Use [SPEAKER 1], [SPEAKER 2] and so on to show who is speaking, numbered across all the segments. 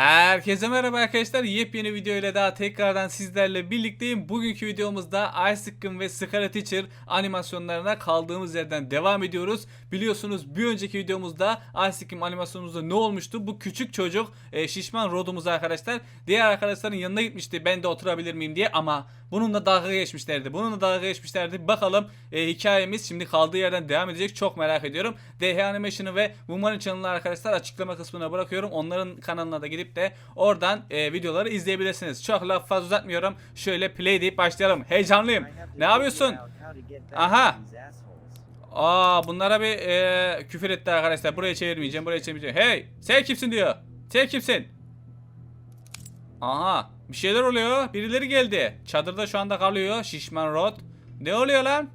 [SPEAKER 1] Herkese merhaba arkadaşlar. Yepyeni video ile daha tekrardan sizlerle birlikteyim. Bugünkü videomuzda Ice Cream ve Scarlet Teacher animasyonlarına kaldığımız yerden devam ediyoruz. Biliyorsunuz bir önceki videomuzda Ice Cream animasyonumuzda ne olmuştu? Bu küçük çocuk e, şişman Rod'umuz arkadaşlar. Diğer arkadaşların yanına gitmişti ben de oturabilir miyim diye ama bununla dalga geçmişlerdi. Bununla dalga geçmişlerdi. Bakalım e, hikayemiz şimdi kaldığı yerden devam edecek. Çok merak ediyorum. DH Animation'ı ve Woman Channel'ı arkadaşlar açıklama kısmına bırakıyorum. Onların kanalına da gidip de oradan e, videoları izleyebilirsiniz. Çok laf fazla uzatmıyorum. Şöyle play deyip başlayalım. Heyecanlıyım. Ne yapıyorsun? Aha. Aa bunlara bir e, küfür etti arkadaşlar. Buraya çevirmeyeceğim. Buraya çevirmeyeceğim. Hey sen kimsin diyor. Sen kimsin? Aha bir şeyler oluyor. Birileri geldi. Çadırda şu anda kalıyor. Şişman Rod. Ne oluyor lan?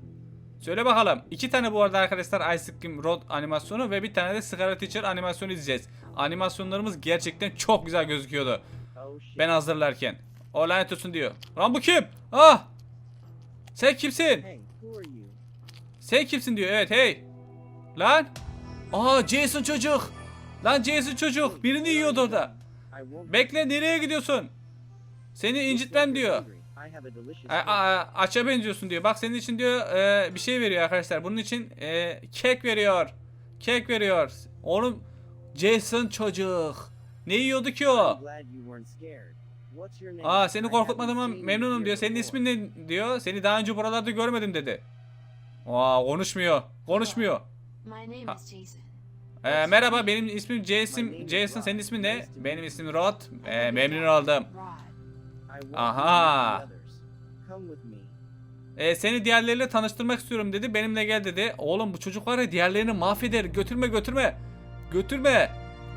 [SPEAKER 1] Söyle bakalım. İki tane bu arada arkadaşlar Ice Cream Rod animasyonu ve bir tane de Scarlet Teacher animasyonu izleyeceğiz. Animasyonlarımız gerçekten çok güzel gözüküyordu. Ben hazırlarken. O lanet olsun diyor. Lan bu kim? Ah! Sen kimsin? Sen kimsin diyor. Evet hey. Lan. Aa Jason çocuk. Lan Jason çocuk. Birini yiyordu orada. Bekle nereye gidiyorsun? Seni incitmem diyor.
[SPEAKER 2] I have a delicious
[SPEAKER 1] A- a- aç'a benziyorsun diyor. Bak senin için diyor e, bir şey veriyor arkadaşlar. Bunun için e, kek veriyor. Kek veriyor. Oğlum Jason çocuk. Ne yiyordu ki o? Aa seni korkutmadığıma memnunum diyor. Senin ismin ne diyor? Seni daha önce buralarda görmedim dedi. Aa konuşmuyor. Konuşmuyor.
[SPEAKER 3] My name
[SPEAKER 1] Ha.
[SPEAKER 3] is Jason.
[SPEAKER 1] Ee, merhaba benim ismim Jason. Jason senin ismin ne? Benim ismim Rod. Ee, memnun oldum. Aha. Ee, seni diğerleriyle tanıştırmak istiyorum dedi. Benimle gel dedi. Oğlum bu çocuk var ya diğerlerini mahveder. Götürme götürme. Götürme.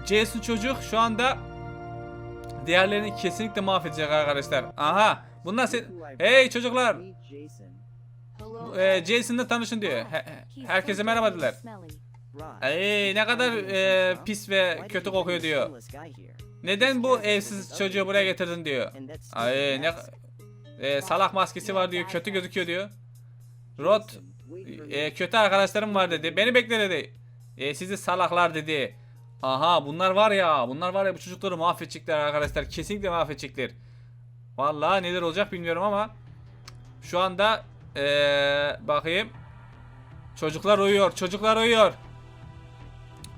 [SPEAKER 1] Jason çocuk şu anda diğerlerini kesinlikle mahvedecek arkadaşlar. Aha. Bunlar sen... Hey çocuklar. Ee, Jason'la tanışın diyor. He- he- herkese merhaba dediler. Ey ne kadar e, pis ve kötü kokuyor diyor. Neden bu evsiz çocuğu buraya getirdin diyor. Ay ne e, salak maskesi var diyor. Kötü gözüküyor diyor. Rod e, kötü arkadaşlarım var dedi. Beni bekle dedi. E, sizi salaklar dedi. Aha bunlar var ya. Bunlar var ya bu çocukları mahvedecekler arkadaşlar. Kesinlikle mahvedecekler. Vallahi neler olacak bilmiyorum ama şu anda e, bakayım. Çocuklar uyuyor. Çocuklar uyuyor.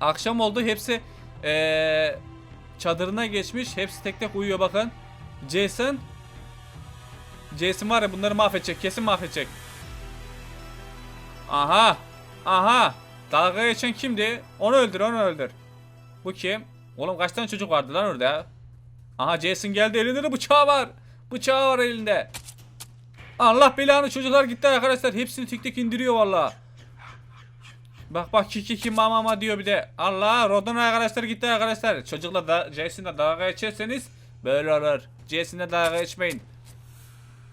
[SPEAKER 1] Akşam oldu. Hepsi e, çadırına geçmiş. Hepsi tek tek uyuyor bakın. Jason Jason var ya bunları mahvedecek. Kesin mahvedecek. Aha. Aha. Dalga geçen kimdi? Onu öldür, onu öldür. Bu kim? Oğlum kaç tane çocuk vardı lan orada? Aha Jason geldi. Elinde de bıçağı var. Bıçağı var elinde. Allah belanı çocuklar gitti arkadaşlar. Hepsini tek tek indiriyor valla. Bak bak ki ki ki ma diyor bir de. Allah Rodon arkadaşlar gitti arkadaşlar. Çocukla da Jason'la dalga geçerseniz böyle olur. Jason'la dalga geçmeyin.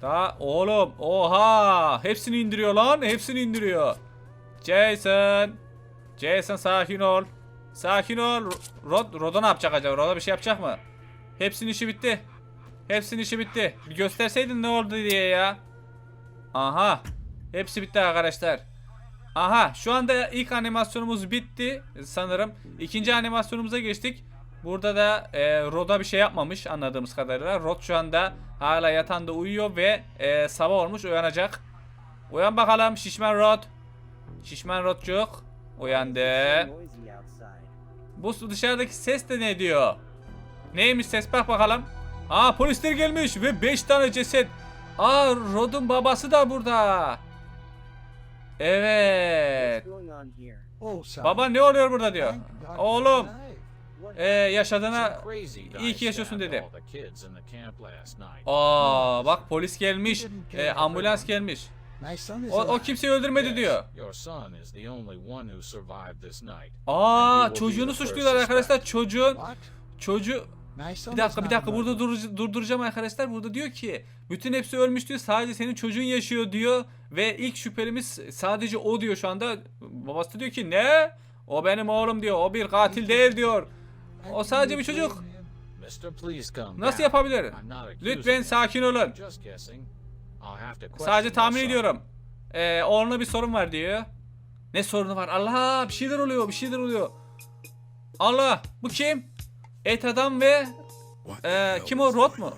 [SPEAKER 1] Daha oğlum oha hepsini indiriyor lan hepsini indiriyor. Jason. Jason sakin ol. Sakin ol. Rod, Rod'a ne yapacak acaba? Rod'a bir şey yapacak mı? Hepsinin işi bitti. Hepsinin işi bitti. Bir gösterseydin ne oldu diye ya. Aha. Hepsi bitti arkadaşlar. Aha şu anda ilk animasyonumuz bitti sanırım. İkinci animasyonumuza geçtik. Burada da e, Rod'a bir şey yapmamış anladığımız kadarıyla. Rod şu anda hala yatağında uyuyor ve e, sabah olmuş uyanacak. Uyan bakalım şişman Rod. Şişman Rodcuk. Uyandı. Bu dışarıdaki ses de ne diyor? Neymiş ses bak bakalım. Aa polisler gelmiş ve 5 tane ceset. Aa Rod'un babası da burada. Evet. Baba ne oluyor burada diyor. Oğlum e, yaşadığına iyi ki yaşıyorsun dedi. Aa bak polis gelmiş. E, ambulans gelmiş. O, o kimseyi öldürmedi diyor. Aa çocuğunu suçluyorlar arkadaşlar. Çocuğun çocuğu
[SPEAKER 4] Son
[SPEAKER 1] Bir dakika bir dakika burada dur- durduracağım arkadaşlar. Burada diyor ki bütün hepsi ölmüş diyor. Sadece senin çocuğun yaşıyor diyor. Ve ilk şüphelimiz sadece o diyor şu anda. Babası da diyor ki ne? O benim oğlum diyor. O bir katil değil diyor. O sadece bir çocuk. Nasıl yapabilir? Lütfen sakin olun. Sadece tahmin ediyorum. Ee, oğluna bir sorun var diyor. Ne sorunu var? Allah bir şeyler oluyor bir şeyler oluyor. Allah bu kim? Et adam ve
[SPEAKER 4] hell
[SPEAKER 1] kim o Rod mu?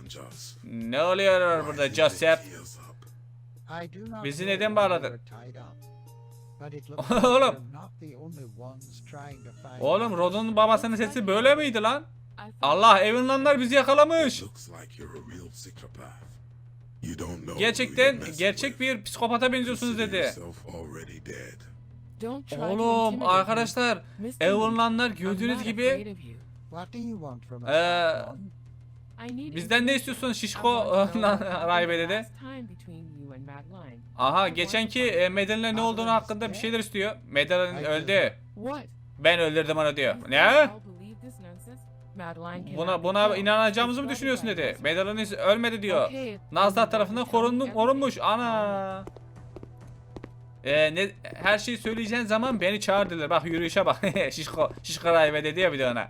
[SPEAKER 1] Ne oluyor burada Joseph? Bizi neden bağladın? Oğlum. Oğlum
[SPEAKER 5] out.
[SPEAKER 1] Rodon'un babasının sesi böyle miydi lan? Allah Evan'lanlar bizi yakalamış. Gerçekten gerçek bir psikopata benziyorsunuz dedi. Oğlum arkadaşlar. Evan'lanlar gördüğünüz gibi.
[SPEAKER 5] What do you want from us?
[SPEAKER 1] Ee,
[SPEAKER 5] Ron?
[SPEAKER 3] I need
[SPEAKER 1] bizden ne istiyorsun şişko
[SPEAKER 3] and Madeline.
[SPEAKER 1] Aha geçenki e, Madeline'le ne olduğunu hakkında bir şeyler istiyor. Madeline öldü.
[SPEAKER 3] What?
[SPEAKER 1] Ben öldürdüm onu diyor. Ne? Buna buna inanacağımızı mı düşünüyorsun dedi. Madeline ölmedi diyor. Nazlar tarafından korundu, korunmuş. Ana. Ee, ne, her şeyi söyleyeceğin zaman beni çağır dediler. Bak yürüyüşe bak. şişko, şişko rahibe dedi ya bir de ona.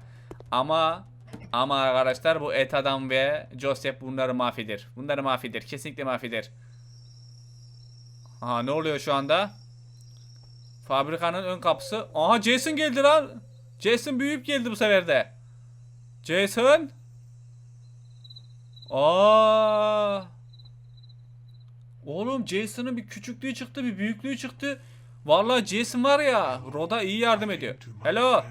[SPEAKER 1] Ama ama arkadaşlar bu et adam ve Joseph bunları mahveder. Bunları mahveder. Kesinlikle mahveder. Ha ne oluyor şu anda? Fabrikanın ön kapısı. Aha Jason geldi lan. Jason büyüyüp geldi bu sefer de. Jason. Aa. Oğlum Jason'ın bir küçüklüğü çıktı, bir büyüklüğü çıktı. Vallahi Jason var ya, Rod'a iyi yardım ediyor. Hello.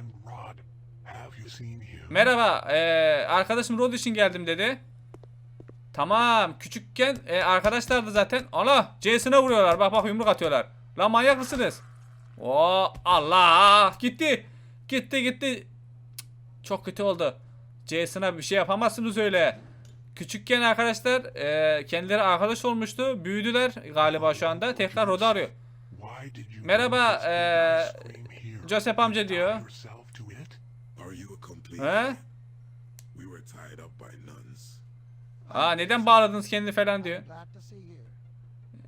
[SPEAKER 1] Merhaba, eee, arkadaşım Rod için geldim dedi. Tamam, küçükken e, arkadaşlardı zaten. Allah, Jason'a vuruyorlar. Bak bak yumruk atıyorlar. Lan manyak mısınız? Oo, Allah, gitti. Gitti gitti. Çok kötü oldu. Jason'a bir şey yapamazsınız öyle. Küçükken arkadaşlar e, kendileri arkadaş olmuştu. Büyüdüler galiba şu anda. Tekrar Rod'u arıyor. Merhaba, eee, Joseph amca diyor. He?
[SPEAKER 4] We were tied up by nuns.
[SPEAKER 1] Aa neden bağladınız kendini falan diyor.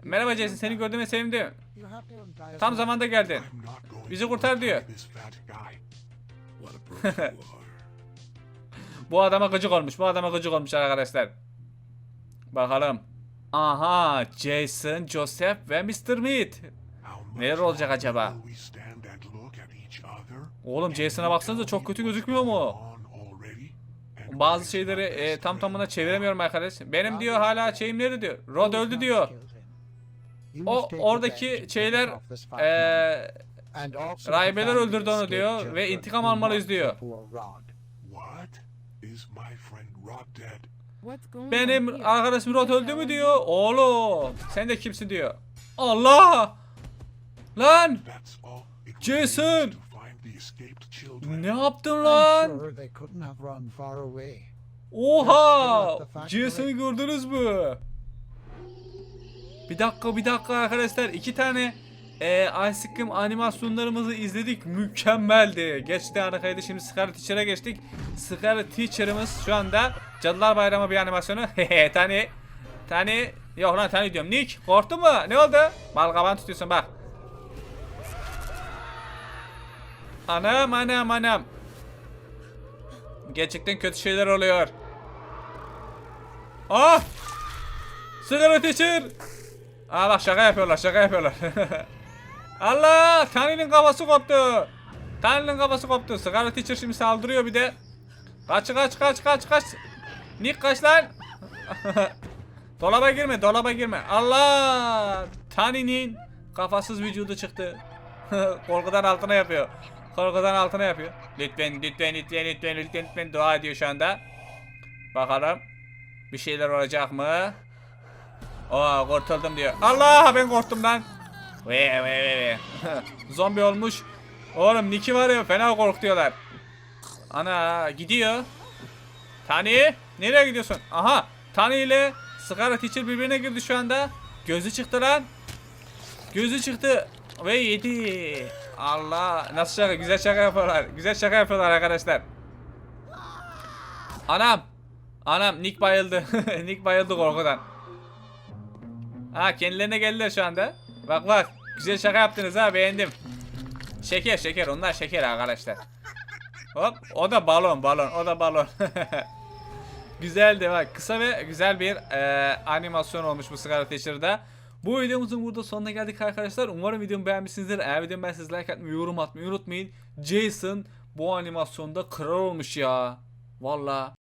[SPEAKER 1] Merhaba Jason seni gördüğüme sevindim. Tam zamanda geldin. Bizi kurtar diyor. Bu adama gıcık olmuş. Bu adama gıcık olmuş arkadaşlar. Bakalım. Aha Jason, Joseph ve Mr. Meat. Neler olacak acaba? Oğlum Jason'a baksanıza çok kötü gözükmüyor mu? Bazı şeyleri e, tam tamına çeviremiyorum arkadaş. Benim diyor hala şeyim nerede diyor. Rod öldü diyor. O oradaki şeyler e, rahibeler öldürdü onu diyor ve intikam almalıyız diyor. Benim arkadaşım Rod öldü mü diyor. Oğlum sen de kimsin diyor. Allah! Lan! Jason! Ne yaptın lan? Oha! Jason'ı gördünüz mü? Bir dakika bir dakika arkadaşlar. iki tane e, Ice Cream animasyonlarımızı izledik. Mükemmeldi. Gerçekten harikaydı. Şimdi Scarlet Teacher'a geçtik. Scarlet Teacher'ımız şu anda Cadılar Bayramı bir animasyonu. Hehe Tani. Tani. Yok lan Tani diyorum. Nick korktun mu? Ne oldu? Balgaban tutuyorsun bak. Anam anam anam. Gerçekten kötü şeyler oluyor. Ah! Sigara teacher! Aa bak şaka yapıyorlar şaka yapıyorlar. Allah! Tanrı'nın kafası koptu. Tanrı'nın kafası koptu. Sigara teacher şimdi saldırıyor bir de. Kaç kaç kaç kaç kaç. Nick kaç lan. dolaba girme dolaba girme. Allah! Tanrı'nın kafasız vücudu çıktı. Korkudan altına yapıyor. Korkudan altına yapıyor. Lütfen lütfen lütfen lütfen lütfen lütfen dua ediyor şu anda. Bakalım. Bir şeyler olacak mı? Aa kurtuldum diyor. Allah ben korktum lan. Ve ve ve ve. Zombi olmuş. Oğlum Nick'i var ya fena korkutuyorlar. Ana gidiyor. Tani nereye gidiyorsun? Aha Tani ile Scarlet Teacher birbirine girdi şu anda. Gözü çıktı lan. Gözü çıktı ve yedi. Allah nasıl şaka güzel şaka yapıyorlar. Güzel şaka yapıyorlar arkadaşlar. Anam. Anam Nick bayıldı. Nick bayıldı korkudan. Ha kendilerine geldiler şu anda. Bak bak. Güzel şaka yaptınız ha beğendim. Şeker şeker onlar şeker arkadaşlar. Hop o da balon balon o da balon. Güzeldi bak kısa ve güzel bir e, animasyon olmuş bu Scarlet Teacher'da. Bu videomuzun burada sonuna geldik arkadaşlar. Umarım videomu beğenmişsinizdir. Eğer videomu beğendiyseniz like atmayı, yorum atmayı unutmayın. Jason bu animasyonda kral olmuş ya. Valla.